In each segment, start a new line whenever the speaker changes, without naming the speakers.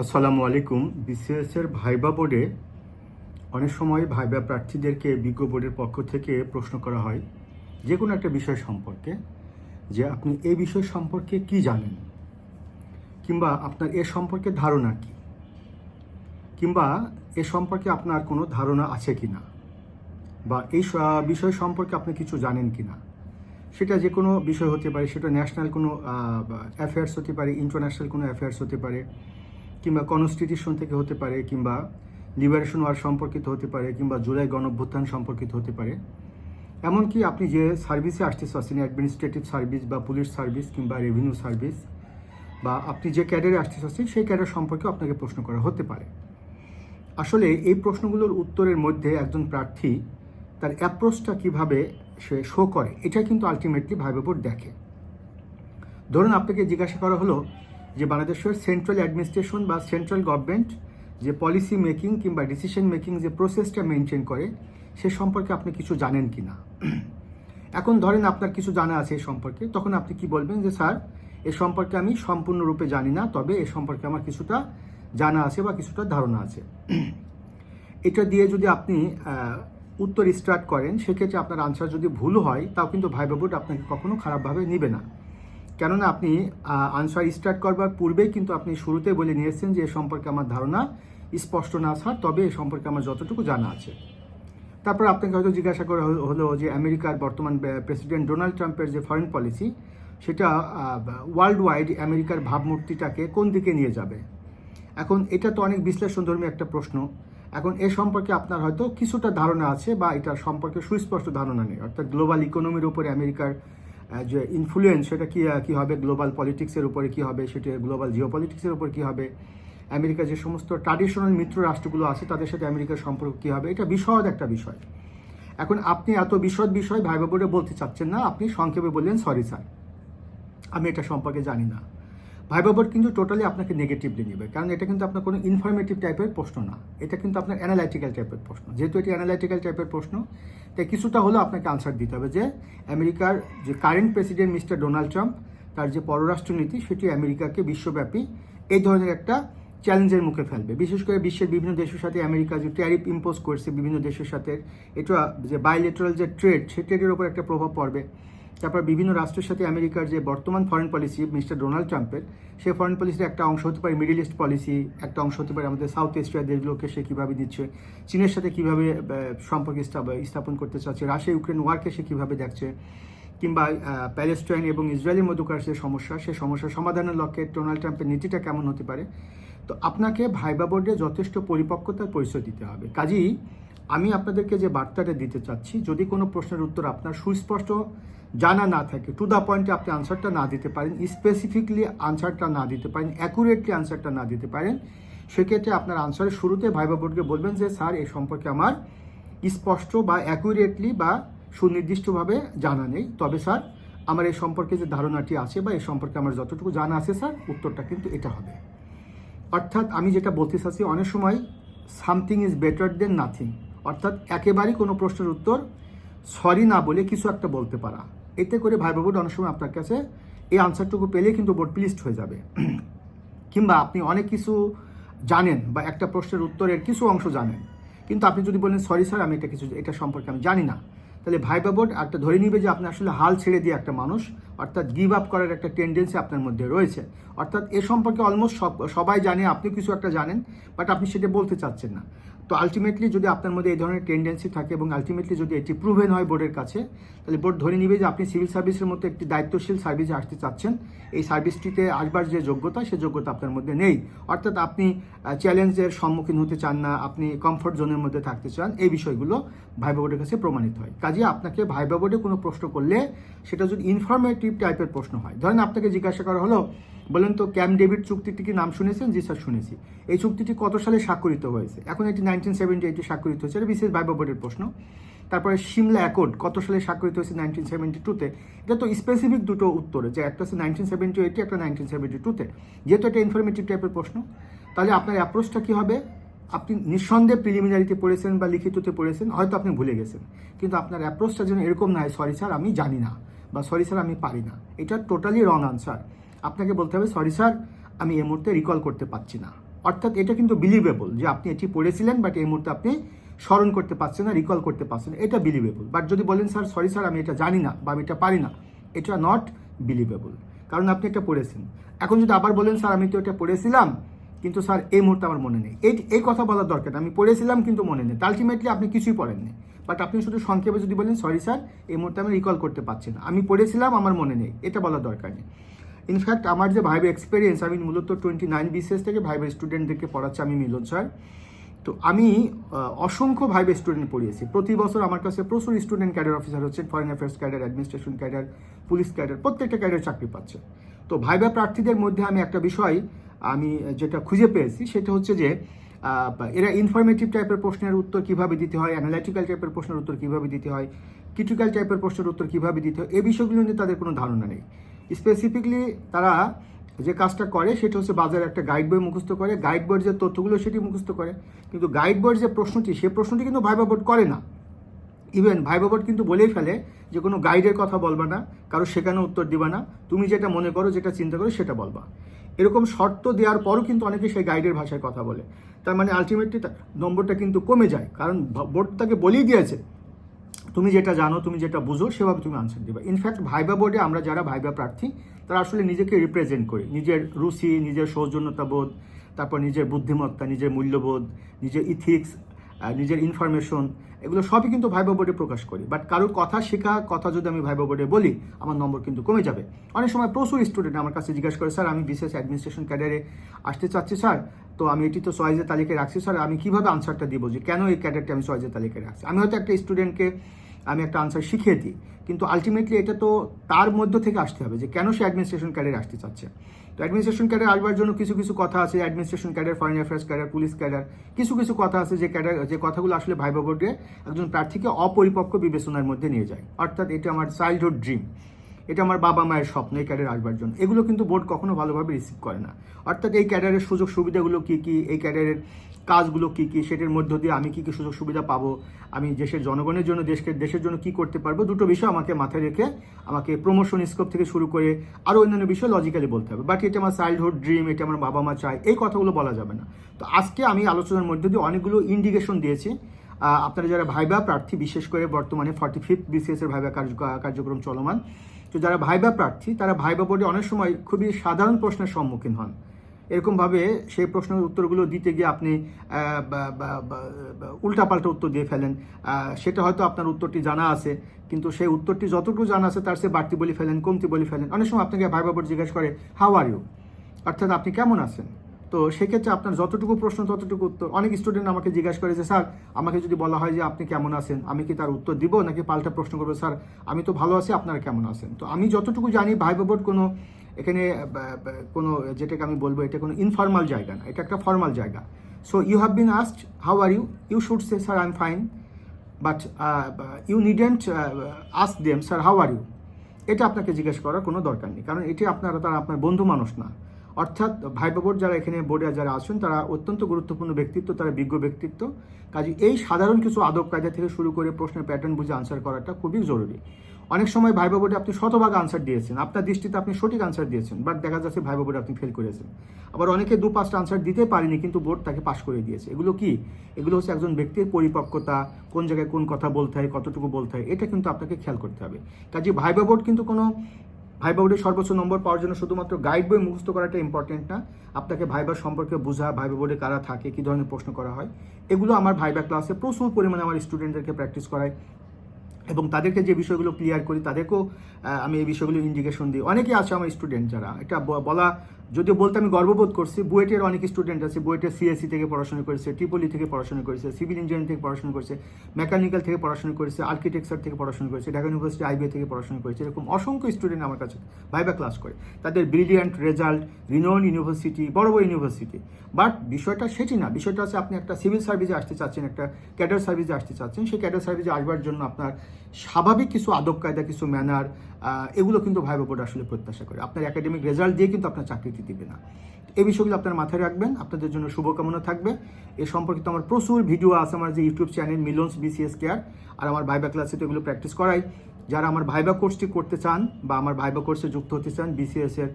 আসসালামু আলাইকুম। বিসিএস এর ভাইবা বোর্ডে অনেক সময় ভাইবা প্রার্থীদেরকে বিজ্ঞ বোর্ডের পক্ষ থেকে প্রশ্ন করা হয় যে কোনো একটা বিষয় সম্পর্কে, যে আপনি এই বিষয় সম্পর্কে কি জানেন? কিংবা আপনার এ সম্পর্কে ধারণা কি? কিংবা এ সম্পর্কে আপনার কোনো ধারণা আছে কি না বা এই বিষয় সম্পর্কে আপনি কিছু জানেন কি না সেটা যে কোনো বিষয় হতে পারে, সেটা ন্যাশনাল কোনো অ্যাফেয়ার্স হতে পারে ইন্টারন্যাশনাল কোনো অ্যাফেয়ার্স হতে পারে কিংবা কনস্টিটিউশন থেকে হতে পারে কিংবা লিবারেশন ওয়ার সম্পর্কিত হতে পারে কিংবা জুলাই গণভ্যুত্থান সম্পর্কিত হতে পারে। এমনকি আপনি যে সার্ভিসে আসতে চাচ্ছেন অ্যাডমিনিস্ট্রেটিভ সার্ভিস বা পুলিশ সার্ভিস কিংবা রেভিনিউ সার্ভিস বা আপনি যে ক্যাডারে আসতে চাচ্ছেন, সেই ক্যাডার সম্পর্কে আপনাকে প্রশ্ন করা হতে পারে। আসলে এই প্রশ্নগুলোর উত্তরের মধ্যে একজন প্রার্থী তার অ্যাপ্রোচটা কীভাবে সে শো করে, এটা কিন্তু আলটিমেটলি ভাইবে বোর্ড দেখে। ধরুন, আপনাকে জিজ্ঞাসা করা হলো যে বাংলাদেশের সেন্ট্রাল অ্যাডমিনিস্ট্রেশন বা সেন্ট্রাল গভর্নমেন্ট যে পলিসি মেকিং কিংবা ডিসিশন মেকিং যে প্রসেসটা মেনটেন করে, সে সম্পর্কে আপনি কিছু জানেন কি না এখন ধরেন আপনার কিছু জানা আছে এ সম্পর্কে, তখন আপনি কি বলবেন যে, স্যার, এ সম্পর্কে আমি সম্পূর্ণরূপে জানি না, তবে এ সম্পর্কে আমার কিছুটা জানা আছে বা কিছুটা ধারণা আছে। এটা দিয়ে যদি আপনি উত্তর স্টার্ট করেন, সেক্ষেত্রে আপনার আনসার যদি ভুল হয়, তাও কিন্তু ভাইবা বোর্ড আপনাকে কখনো খারাপভাবে নেবে না। কেননা আপনি আনসার স্টার্ট করবার পূর্বেই কিন্তু আপনি শুরুতে বলে নিয়েছেন যে এ সম্পর্কে আমার ধারণা স্পষ্ট না স্যার তবে এ সম্পর্কে আমার যতটুকু জানা আছে। তারপর আপনাকে হয়তো জিজ্ঞাসা করা হল- যে আমেরিকার বর্তমান প্রেসিডেন্ট ডোনাল্ড ট্রাম্পের যে ফরেন পলিসি সেটা ওয়ার্ল্ড ওয়াইড আমেরিকার ভাবমূর্তিটাকে কোন দিকে নিয়ে যাবে? এখন এটা তো অনেক বিশ্লেষণধর্মী একটা প্রশ্ন। এখন এ সম্পর্কে আপনার হয়তো কিছুটা ধারণা আছে বা এটার সম্পর্কে সুস্পষ্ট ধারণা নেই। অর্থাৎ গ্লোবাল ইকোনমির উপরে আমেরিকার যে ইনফ্লুয়েন্স সেটা কী কী হবে? গ্লোবাল পলিটিক্সের উপরে কী হবে? সেটা গ্লোবাল জিও পলিটিক্সের উপর কী হবে? আমেরিকা যে সমস্ত ট্র্যাডিশনাল মিত্র রাষ্ট্রগুলো আছে, তাদের সাথে আমেরিকার সম্পর্ক কী হবে? এটা বিশদ একটা বিষয়। এখন আপনি এত বিশদ বিষয় ভাইবা বলতে চাচ্ছেন না, আপনি সংক্ষেপে বললেন সরি স্যার আমি এটা সম্পর্কে জানি না। ভাইবা বোর্ড কিন্তু টোটালি আপনাকে নেগেটিভলি নেবে। কারণ এটা কিন্তু আপনার কোনো ইনফরমেটিভ টাইপের প্রশ্ন না। এটা কিন্তু আপনার অ্যানালাইটিক্যাল টাইপের প্রশ্ন। যেহেতু এটি অ্যানালাইটিক্যাল টাইপের প্রশ্ন, তাই কিছুটা হলেও আপনাকে আনসার দিতে হবে যে আমেরিকার যে current president mister Donald Trump, তার যে পররাষ্ট্রনীতি, সেটি আমেরিকাকে বিশ্বব্যাপী এই ধরনের একটা চ্যালেঞ্জের মুখে ফেলবে। বিশেষ করে বিশ্বের বিভিন্ন দেশের সাথে আমেরিকা যে ট্যারিফ ইম্পোজ করছে বিভিন্ন দেশের সাথে, এটা যে বাইলেটারাল যে ট্রেড সেই ট্রেডের ওপর একটা প্রভাব পড়বে। তারপর বিভিন্ন রাষ্ট্রের সাথে আমেরিকার যে বর্তমান ফরেন পলিসি মিস্টার ডোনাল্ড ট্রাম্পের সেই ফরেন পলিসির একটা অংশ হতে পারে মিডিল ইস্ট পলিসি একটা অংশ হতে পারে আমাদের সাউথ এশিয়ার দেশগুলোকে সে কীভাবে দিচ্ছে, চীনের সাথে কীভাবে সম্পর্ক স্থাপ- স্থাপন করতে চাচ্ছে, রাশিয়া, ইউক্রেন ওয়ারকে সে কীভাবে দেখছে, কিংবা প্যালেস্টাইন এবং ইসরায়েলের মধ্যকার যে সমস্যা সেই সমস্যার সমাধানের লক্ষ্যে ডোনাল্ড ট্রাম্পের নীতিটা কেমন হতে পারে, তো আপনাকে ভাইবা বোর্ডে যথেষ্ট পরিপক্কতার পরিচয় দিতে হবে। কাজেই আমি আপনাদেরকে যে বার্তাটা দিতে চাচ্ছি, যদি কোনো প্রশ্নের উত্তর আপনার সুস্পষ্ট জানা না থাকে। টু দ্য পয়েন্টে আপনি আনসারটা না দিতে পারেন। স্পেসিফিকলি আনসারটা না দিতে পারেন। অ্যাকুরেটলি আনসারটা না দিতে পারেন। সেক্ষেত্রে আপনার আনসারের শুরুতে ভাইবা বোর্ডকে বলবেন যে, স্যার এই সম্পর্কে আমার স্পষ্ট বা অ্যাকুরেটলি বা সুনির্দিষ্টভাবে জানা নেই। তবে স্যার, আমার এই সম্পর্কে যে ধারণাটি আছে বা এই সম্পর্কে আমার যতটুকু জানা আছে, স্যার, উত্তরটা কিন্তু এটা হবে। অর্থাৎ আমি যেটা বলতে চাচ্ছি, অনেক সময় something is better than nothing অর্থাৎ একেবারেই কোনো প্রশ্নের উত্তর সরি না বলে কিছু একটা বলতে পারা। এতে করে ভাই বাবুড অনেক সময় আপনার কাছে এই আনসারটুকু পেলে কিন্তু বোর্ড প্লিস্ট হয়ে যাবে। কিংবা আপনি অনেক কিছু জানেন বা একটা প্রশ্নের উত্তরের কিছু অংশ জানেন। কিন্তু আপনি যদি বলেন সরি স্যার আমি এটা কিছু, এটা সম্পর্কে আমি জানি না। তাহলে ভাইবা বোর্ড একটা ধরে নিবে যে আপনি আসলে হাল ছেড়ে দিয়ে একটা মানুষ, অর্থাৎ গিভ আপ করার একটা টেন্ডেন্সি আপনার মধ্যে রয়েছে। অর্থাৎ এ সম্পর্কে অলমোস্ট সব, সবাই জানে আপনি কিছু একটা জানেন বাট আপনি সেটা বলতে চাচ্ছেন না। তো আলটিমেটলি যদি আপনার মধ্যে এই ধরনের টেন্ডেন্সি থাকে এবং আলটিমেটলি যদি এটি প্রুভেন হয় বোর্ডের কাছে, তাহলে বোর্ড ধরে নিবে যে আপনি সিভিল সার্ভিসের মতো একটি দায়িত্বশীল সার্ভিসে আসতে চাচ্ছেন। এই সার্ভিসটিতে আসবার যে যোগ্যতা, সে যোগ্যতা আপনার মধ্যে নেই। অর্থাৎ আপনি চ্যালেঞ্জের সম্মুখীন হতে চান না, আপনি কমফোর্ট জোনের মধ্যে থাকতে চান, এই বিষয়গুলো ভাইবা বোর্ডের কাছে প্রমাণিত হয়। কাজে আপনাকে ভাইবা বোর্ডে কোনো প্রশ্ন করলে সেটা যদি ইনফরমেটিভ টাইপের প্রশ্ন হয়। ধরেন আপনাকে জিজ্ঞাসা করা হলো বলেন তো, ক্যাম্প ডেভিড চুক্তিটি কি নাম শুনেছেন? জি স্যার, শুনেছি। এই চুক্তিটি কত সালে স্বাক্ষরিত হয়েছে? এখন এটি নাইনটিন সেভেন্টি এইটে স্বাক্ষরিত হয়েছে। এটা বিশেষ ভাইবা বোর্ডের প্রশ্ন। তারপরে সিমলা অ্যাকর্ড, কত সালে স্বাক্ষরিত হয়েছে নাইনটিন সেভেন্টি টুতে? এটা তো স্পেসিফিক দুটো উত্তরে, যে একটা হচ্ছে নাইনটিন সেভেন্টি এইটে, একটা নাইনটিন সেভেন্টি টুতে। যেহেতু এটা ইনফরমেটিভ টাইপের প্রশ্ন, তাহলে আপনার অ্যাপ্রোচটা কী হবে? আপনি নিঃসন্দেহে প্রিলিমিনারিতে পড়েছেন বা লিখিততে পড়েছেন, হয়তো আপনি ভুলে গেছেন। কিন্তু আপনার অ্যাপ্রোচটা যেন এরকম না হয় সরি স্যার, আমি জানি না বা সরি স্যার, আমি পারি না এটা টোটালি রং আনসার আপনাকে বলতে হবে সরি স্যার আমি এই মুহূর্তে রিকল করতে পারছি না। অর্থাৎ এটা কিন্তু বিলিভেবল যে আপনি এটি পড়েছিলেন বাট এই মুহূর্তে আপনি স্মরণ করতে পারছেন না রিকল করতে পারছেন না, এটা বিলিভেবল বাট যদি বলেন স্যার সরি স্যার আমি এটা জানি না বা আমি এটা পারি না এটা নট বিলিভেবল কারণ আপনি এটা পড়েছেন। এখন যদি আবার বলেন স্যার আমি তো এটা পড়েছিলাম কিন্তু স্যার এই মুহূর্তে আমার মনে নেই। এই এই কথা বলার দরকার আমি পড়েছিলাম কিন্তু মনে নেই। আলটিমেটলি আপনি কিছুই পড়েননি। বাট আপনি শুধু সংক্ষেপে যদি বলেন সরি স্যার এই মুহূর্তে আমি রিকল করতে পারছি না। আমি পড়েছিলাম আমার মনে নেই। এটা বলার দরকার নেই। ইনফ্যাক্ট আমার যে ভাইবে এক্সপিরিয়েন্স আমি মূলত টোয়েন্টি নাইন বিসিএস থেকে ভাইবে স্টুডেন্টদেরকে পড়াচ্ছি, আমি মিলন স্যার। তো আমি অসংখ্য ভাইবে স্টুডেন্ট পড়িয়েছি। প্রতি বছর আমার কাছে প্রচুর স্টুডেন্ট ক্যাডার অফিসার হচ্ছে foreign affairs cadre administration cadre police cadre প্রত্যেকটা ক্যাডার চাকরি পাচ্ছে। তো ভাইবা প্রার্থীদের মধ্যে আমি একটা বিষয়, আমি যেটা খুঁজে পেয়েছি, সেটা হচ্ছে যে এরা ইনফরমেটিভ টাইপের প্রশ্নের উত্তর কীভাবে দিতে হয় অ্যানালাইটিক্যাল টাইপের প্রশ্নের উত্তর কীভাবে দিতে হয় ক্রিটিক্যাল টাইপের প্রশ্নের উত্তর কীভাবে দিতে হয় এই বিষয়গুলো নিয়ে তাদের কোনো ধারণা নেই। স্পেসিফিকলি তারা যে কাজটা করে, সেটা হচ্ছে বাজারে একটা গাইড বই মুখস্থ করে। গাইড বইয়ের যে তথ্যগুলো, সেটি মুখস্থ করে। কিন্তু গাইড বইয়ের যে প্রশ্নটি, সে প্রশ্নটি কিন্তু ভাইবা বোর্ড করে না। ইভেন ভাইবা বোর্ড কিন্তু বলেই ফেলে যে কোনো গাইডের কথা বলবা না, কারও সেখানে উত্তর দিবা না। তুমি যেটা মনে করো, যেটা চিন্তা করো, সেটা বলবা। এরকম শর্ত দেওয়ার পরও কিন্তু অনেকে সেই গাইডের ভাষায় কথা বলে। তার মানে আলটিমেটলি নম্বরটা কিন্তু কমে যায়। কারণ বোর্ড তাকে বলেই দিয়েছে। তুমি যেটা জানো, তুমি যেটা বুঝো, সেভাবে তুমি আনসার দিবে। ইনফ্যাক্ট ভাইবা বোর্ডে আমরা যারা ভাইবা প্রার্থী, তারা আসলে নিজেকে রিপ্রেজেন্ট করি। নিজের রুচি, নিজের সৌজন্যতাবোধ তারপর নিজের বুদ্ধিমত্তা, নিজের মূল্যবোধ, নিজের ইথিক্স নিজের ইনফরমেশন এগুলো সবই কিন্তু ভাইবা বোর্ডে প্রকাশ করি। বাট কারোর কথা শেখা, কথা যদি আমি ভাইবা বোর্ডে বলি, আমার নম্বর কিন্তু কমে যাবে। অনেক সময় প্রচুর স্টুডেন্ট আমার কাছে জিজ্ঞাসা করে, স্যার, আমি বিশেষ অ্যাডমিনিস্ট্রেশন ক্যাডারে আসতে চাচ্ছি, স্যার, তো আমি এটি তো চয়েসের তালিকায় রাখছি, স্যার, আমি কীভাবে আনসারটা দিব যে কেন এই ক্যাডারটা আমি চয়েসের তালিকায় রাখছি? আমি হয়তো একটা স্টুডেন্টকে আমি একটা আনসার শিখিয়ে দিই। কিন্তু আলটিমেটলি এটা তো তার মধ্য থেকে আসতে হবে যে কেন সে অ্যাডমিনিস্ট্রেশন ক্যাডারে আসতে চাচ্ছে। তো অ্যাডমিনিস্ট্রেশন ক্যাডার আসবার জন্য কিছু কিছু কথা আছে administration cadre foreign affairs cadre police cadre কিছু কিছু কথা আছে যে ক্যাডার যে কথাগুলো আসলে ভাইবা বোর্ডে একজন প্রার্থীকে অপরিপক্ক বিবেচনার মধ্যে নিয়ে যায়। অর্থাৎ এটা আমার চাইল্ডহুড ড্রিম এটা আমার বাবা মায়ের স্বপ্ন এই ক্যাডার আসবার জন্য। এগুলো কিন্তু বোর্ড কখনো ভালোভাবে রিসিভ করে না। অর্থাৎ এই ক্যাডারের সুযোগ সুবিধাগুলো কী কী? এই ক্যাডারের কাজগুলো কী কী, সেটার মধ্য দিয়ে আমি কী কী সুযোগ সুবিধা পাবো, আমি দেশের জনগণের জন্য, দেশকে, দেশের জন্য কী করতে পারব, দুটো বিষয় আমাকে মাথায় রেখে আমাকে প্রমোশন স্কোপ থেকে শুরু করে আরও অন্যান্য বিষয় লজিক্যালি বলতে হবে। বাট এটা আমার চাইল্ডহুড ড্রিম এটা আমার বাবা মা চায়, এই কথাগুলো বলা যাবে না। তো আজকে আমি আলোচনার মধ্যে দিয়ে অনেকগুলো ইন্ডিকেশন দিয়েছি। আপনারা যারা ভাইবা প্রার্থী, বিশেষ করে বর্তমানে ফর্টি ফিফথ বিসিএস এর ভাইবা কার্য- কার্যক্রম চলমান, তো যারা ভাইবা প্রার্থী, তারা ভাইবা বোর্ডে অনেক সময় খুবই সাধারণ প্রশ্নের সম্মুখীন হন। এরকমভাবে সেই প্রশ্নের উত্তরগুলো দিতে গিয়ে আপনি উল্টাপাল্টা উত্তর দিয়ে ফেলেন। সেটা হয়তো আপনার উত্তরটি জানা আছে, কিন্তু সেই উত্তরটি যতটুকু জানা আছে তার সে বাড়তি বলে ফেলেন, কমতি বলে ফেলেন। অনেক সময় আপনাকে ভাইবাবর জিজ্ঞেস করে হাওয়ার ইউ অর্থাৎ আপনি কেমন আছেন? তো সেক্ষেত্রে আপনার যতটুকু প্রশ্ন, ততটুকু উত্তর। অনেক স্টুডেন্ট আমাকে জিজ্ঞাসা করে যে, স্যার, আমাকে যদি বলা হয় যে আপনি কেমন আছেন, আমি কি তার উত্তর দিব নাকি পাল্টা প্রশ্ন করব? স্যার, আমি তো ভালো আছি, আপনারা কেমন আছেন? তো আমি যতটুকু জানি, ভাই বোর্ড কোনো এখানে কোনো যেটাকে আমি বলব, এটা কোনো ইনফর্মাল জায়গা না, এটা একটা ফর্মাল জায়গা। So you have been asked how are you you should say sir I am fine but you needn't ask them sir how are you এটা আপনাকে জিজ্ঞেস করার কোনো দরকার নেই, কারণ এটি আপনারা, তারা আপনার বন্ধু মানুষ না। অর্থাৎ ভাইবা বোর্ড যারা এখানে বোর্ডে যারা আছেন, তারা অত্যন্ত গুরুত্বপূর্ণ ব্যক্তিত্ব, তারা বিজ্ঞ ব্যক্তিত্ব। কাজে এই সাধারণ কিছু আদব কায়দা থেকে শুরু করে প্রশ্নের প্যাটার্ন বুঝে আনসার করাটা খুবই জরুরি। অনেক সময় ভাইবা বোর্ডে আপনি শতভাগ আনসার দিয়েছেন, আপনার দৃষ্টিতে আপনি সঠিক আনসার দিয়েছেন বাট দেখা যাচ্ছে ভাইবা বোর্ডে আপনি ফেল করেছেন। আবার অনেকে দু পাঁচটা আনসার দিতে পারেনি, কিন্তু বোর্ড তাকে পাশ করে দিয়েছে। এগুলো কি? এগুলো হচ্ছে একজন ব্যক্তির পরিপক্কতা, কোন জায়গায় কোন কথা বলতে হয়, কতটুকু বলতে হয়, এটা কিন্তু আপনাকে খেয়াল করতে হবে। কাজে ভাইবা বোর্ড কিন্তু কোনো ভাইবা বোর্ডে সর্বোচ্চ নম্বর পাওয়ার জন্য শুধুমাত্র গাইড বই মুখস্থ করাটা ইম্পর্টেন্ট না। আপনাকে ভাইবার সম্পর্কে বোঝা ভাইবা বোর্ডে কারা থাকে, কী ধরনের প্রশ্ন করা হয়, এগুলো আমার ভাইবা ক্লাসে প্রচুর পরিমাণে আমার স্টুডেন্টদেরকে প্র্যাকটিস করায় এবং তাদেরকে যে বিষয়গুলো ক্লিয়ার করি, তাদেরকেও আমি এই বিষয়গুলো ইন্ডিকেশন দিই। অনেকে আছে আমার স্টুডেন্ট যারা। এটা বলা যদিও বলতে আমি গর্ববোধ করছি, বুয়েটের অনেক স্টুডেন্ট আছে বুয়েটের সিএসসি থেকে পড়াশোনা করেছে ট্রিপলি থেকে পড়াশোনা করেছে সিভিল ইঞ্জিনিয়ারিং থেকে পড়াশোনা করেছে মেকানিক্যাল থেকে পড়াশোনা করেছে আর্কিটেকচার থেকে পড়াশোনা করেছে, ঢাকা ইউনিভার্সিটি আইবিএ থেকে পড়াশোনা করেছে, এরকম অসংখ্য স্টুডেন্ট আমার কাছে ভাইবা ক্লাস করে। তাদের ব্রিলিয়ান্ট রেজাল্ট রিনোন ইউনিভার্সিটি বড় বড় ইউনিভার্সিটি বাট বিষয়টা সেটি না, বিষয়টা হচ্ছে আপনি একটা সিভিল সার্ভিসে আসতে চাচ্ছেন, একটা ক্যাডার সার্ভিসে আসতে চাচ্ছেন, সেই ক্যাডার সার্ভিসে আসবার জন্য আপনার স্বাভাবিক কিছু আদব কায়দা কিছু ম্যানার এগুলো কিন্তু ভাইবা বোর্ড আসলে প্রত্যাশা করে। আপনার একাডেমিক রেজাল্ট দিয়ে কিন্তু আপনার চাকরিটি দিবে না। এই বিষয়গুলো আপনার মাথায় রাখবেন। আপনাদের জন্য শুভকামনা থাকবে। এ সম্পর্কিত আমার প্রচুর ভিডিও আছে আমার যে YouTube channel Milon's BCS care আর আমার ভাইবা ক্লাসে তো এগুলো প্র্যাকটিস করাই। যারা আমার ভাইবা কোর্সটি করতে চান বা আমার ভাইবা কোর্সে যুক্ত হতে চান বিসিএস এর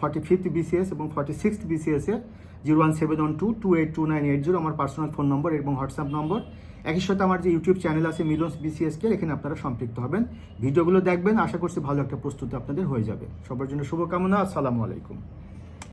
ফর্টি ফিফথ বিসিএস এবং ফর্টি সিক্সথ বিসিএস এর zero one seven one two two eight two nine eight zero আমার পার্সোনাল ফোন নম্বর এবং হোয়াটসঅ্যাপ নম্বর একই সাথে আমার যে ইউটিউব চ্যানেল আছে মিলন্স বিসিএসকে এখানে আপনারা সম্পৃক্ত হবেন। ভিডিওগুলো দেখবেন, আশা করছি ভালো একটা প্রস্তুতি আপনাদের হয়ে যাবে। সবার জন্য শুভকামনা, আসসালামু আলাইকুম।